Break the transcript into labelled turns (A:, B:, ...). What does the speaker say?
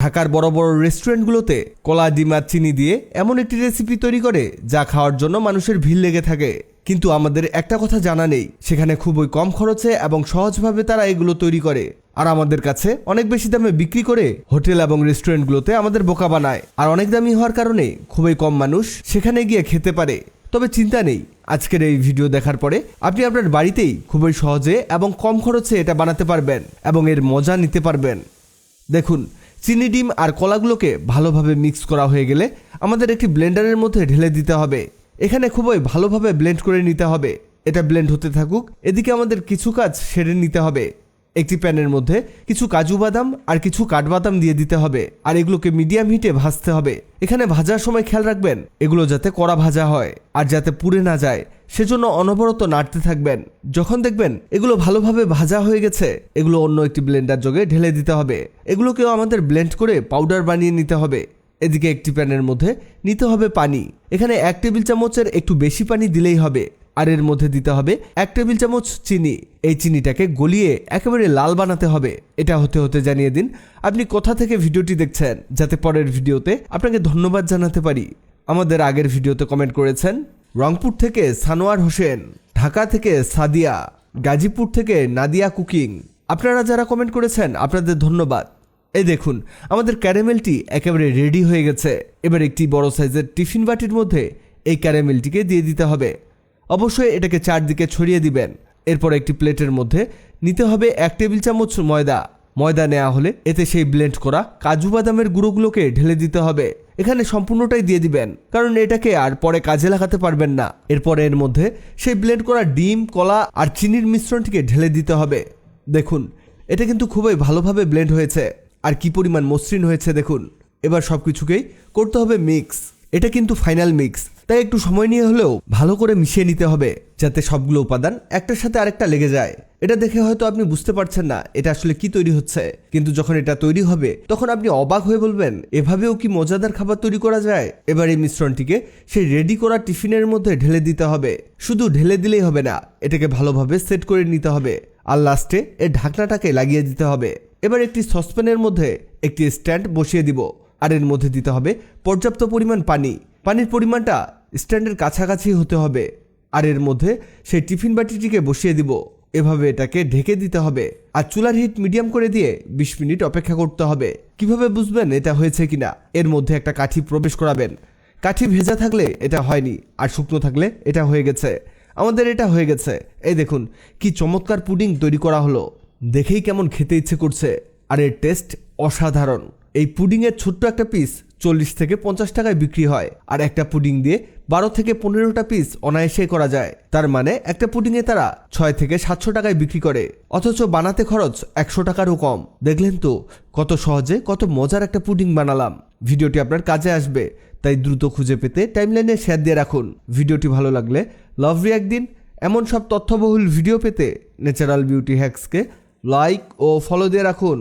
A: ঢাকার বড় বড় রেস্টুরেন্টগুলোতে কলা, ডিম চিনি দিয়ে এমন একটি রেসিপি তৈরি করে যা খাওয়ার জন্য মানুষের ভিড় লেগে থাকে। কিন্তু আমাদের একটা কথা জানা নেই, সেখানে খুবই কম খরচে এবং সহজভাবে তারা এগুলো তৈরি করে। আর আমাদের কাছে অনেক বেশি দামে বিক্রি করে হোটেল এবং রেস্টুরেন্টগুলোতে আমাদের বোকা বানায়। আর অনেক দামি হওয়ার কারণে খুবই কম মানুষ সেখানে গিয়ে খেতে পারে। তবে চিন্তা নেই, আজকের এই ভিডিও দেখার পরে আপনি আপনার বাড়িতেই খুবই সহজে এবং কম খরচে এটা বানাতে পারবেন এবং এর মজা নিতে পারবেন। দেখুন চিনি ডিম আর কলাগুলোকে ভালোভাবে মিক্স করা হয়ে গেলে আমাদের একটি ব্লেন্ডারের মধ্যে ঢেলে দিতে হবে। এখানে খুবই ভালোভাবে ব্লেন্ড করে নিতে হবে। এটা ব্লেন্ড হতে থাকুক। এদিকে আমাদের কিছু কাজ সেরে নিতে হবে। একটি প্যানের মধ্যে কিছু কাজু বাদাম আর কিছু কাঠবাদাম দিয়ে দিতে হবে। আর এগুলোকে মিডিয়াম হিটে ভাজতে হবে। এখানে ভাজার সময় খেয়াল রাখবেন, এগুলো যাতে কড়া ভাজা হয় আর যাতে পুড়ে না যায়। সেজন্য অনবরত নাড়তে থাকবেন। যখন দেখবেন এগুলো ভালোভাবে ভাজা হয়ে গেছে, এগুলো অন্য একটি ব্লেন্ডার যোগে ঢেলে দিতে হবে। এগুলোকেও আমাদের ব্লেন্ড করে পাউডার বানিয়ে নিতে হবে। এদিকে একটি প্যানের মধ্যে নিতে হবে পানি। এখানে এক টেবিল চামচের একটু বেশি পানি দিলেই হবে। আর এর মধ্যে দিতে হবে এক টেবিল চামচ চিনি। এই চিনিটাকে গলিয়ে একেবারে লাল বানাতে হবে। এটা হতে হতে জানিয়ে দিন, আপনি কোথা থেকে ভিডিওটি দেখছেন যাতে পরের ভিডিওতে আপনাকে ধন্যবাদ জানাতে পারি। আমাদের আগের ভিডিওতে কমেন্ট করেছেন, রংপুর থেকে সানোয়ার হোসেন, ঢাকা থেকে সাদিয়া, গাজীপুর থেকে নাদিয়া কুকিং। আপনারা যারা কমেন্ট করেছেন, আপনাদের ধন্যবাদ। এই দেখুন, আমাদের ক্যারামেলটি একেবারে রেডি হয়ে গেছে। এবার একটি বড় সাইজের টিফিন বাটির মধ্যে এই ক্যারামেলটিকে দিয়ে দিতে হবে। অবশ্যই এটাকে চারদিকে ছড়িয়ে দিবেন। এরপর একটি প্লেটের মধ্যে নিতে হবে এক টেবিল চামচ ময়দা। ময়দা নেওয়া হলে এতে সেই ব্লেন্ড করা কাজু বাদামের গুঁড়োগুলোকে ঢেলে দিতে হবে। এখানে সম্পূর্ণটাই দিয়ে দিবেন, কারণ এটাকে আর পরে কাজে লাগাতে পারবেন না। এরপরে এর মধ্যে সেই ব্লেন্ড করা ডিম, কলা আর চিনির মিশ্রণটিকে ঢেলে দিতে হবে। দেখুন, এটা কিন্তু খুবই ভালোভাবে ব্লেন্ড হয়েছে। আর কি পরিমাণ মসৃণ হয়েছে দেখুন। এবার সব কিছুকেই করতে হবে মিক্স। এটা কিন্তু ফাইনাল মিক্স। তাই একটু সময় নিয়ে হলেও ভালো করে মিশিয়ে নিতে হবে যাতে সবগুলো উপাদান একটার সাথে আরেকটা লেগে যায়। এটা দেখে হয়তো আপনি বুঝতে পারছেন না এটা আসলে কি তৈরি হচ্ছে। কিন্তু যখন এটা তৈরি হবে, তখন আপনি অবাক হয়ে বলবেন, এভাবেও কি মজাদার খাবার তৈরি করা যায়? এবার এই মিশ্রণটিকে সেই রেডি করা টিফিনের মধ্যে ঢেলে দিতে হবে। শুধু ঢেলে দিলেই হবে না, এটাকে ভালোভাবে সেট করে নিতে হবে আর লাস্টে এর ঢাকনাটাকে লাগিয়ে দিতে হবে। এবার একটি সসপ্যানের মধ্যে একটি স্ট্যান্ড বসিয়ে দিব। আর এর মধ্যে দিতে হবে পর্যাপ্ত পরিমাণ পানি। পানির পরিমাণটা স্ট্যান্ডের কাছাকাছি হতে হবে। আর এর মধ্যে সেই টিফিন বাটিটিকে বসিয়ে দিব। এভাবে এটাকে ঢেকে দিতে হবে। আর চুলার হিট মিডিয়াম করে দিয়ে বিশ মিনিট অপেক্ষা করতে হবে। কীভাবে বুঝবেন এটা হয়েছে কিনা? এর মধ্যে একটা কাঠি প্রবেশ করাবেন। কাঠি ভেজা থাকলে এটা হয়নি, আর শুকনো থাকলে এটা হয়ে গেছে। আমাদের এটা হয়ে গেছে। এই দেখুন, কি চমৎকার পুডিং তৈরি করা হলো। দেখেই কেমন খেতে ইচ্ছে করছে। আর এর টেস্ট অসাধারণ। এই পুডিংয়ের ছোট্ট একটা পিস চল্লিশ থেকে পঞ্চাশ টাকায় বিক্রি হয়। আর একটা পুডিং দিয়ে বারো থেকে পনেরোটা পিস অনায়াসে করা যায়। তার মানে একটা পুডিংয়ে তারা ছয় থেকে সাতশো টাকায় বিক্রি করে, অথচ বানাতে খরচ একশো টাকারও কম। দেখলেন তো কত সহজে, কত মজার একটা পুডিং বানালাম। ভিডিওটি আপনার কাজে আসবে, তাই দ্রুত খুঁজে পেতে টাইমলাইনে শেয়ার দিয়ে রাখুন। ভিডিওটি ভালো লাগলে লাভ একদিন, এমন সব তথ্যবহুল ভিডিও পেতে ন্যাচারাল বিউটি হ্যাক্সকে লাইক ও ফলো দিয়ে রাখুন।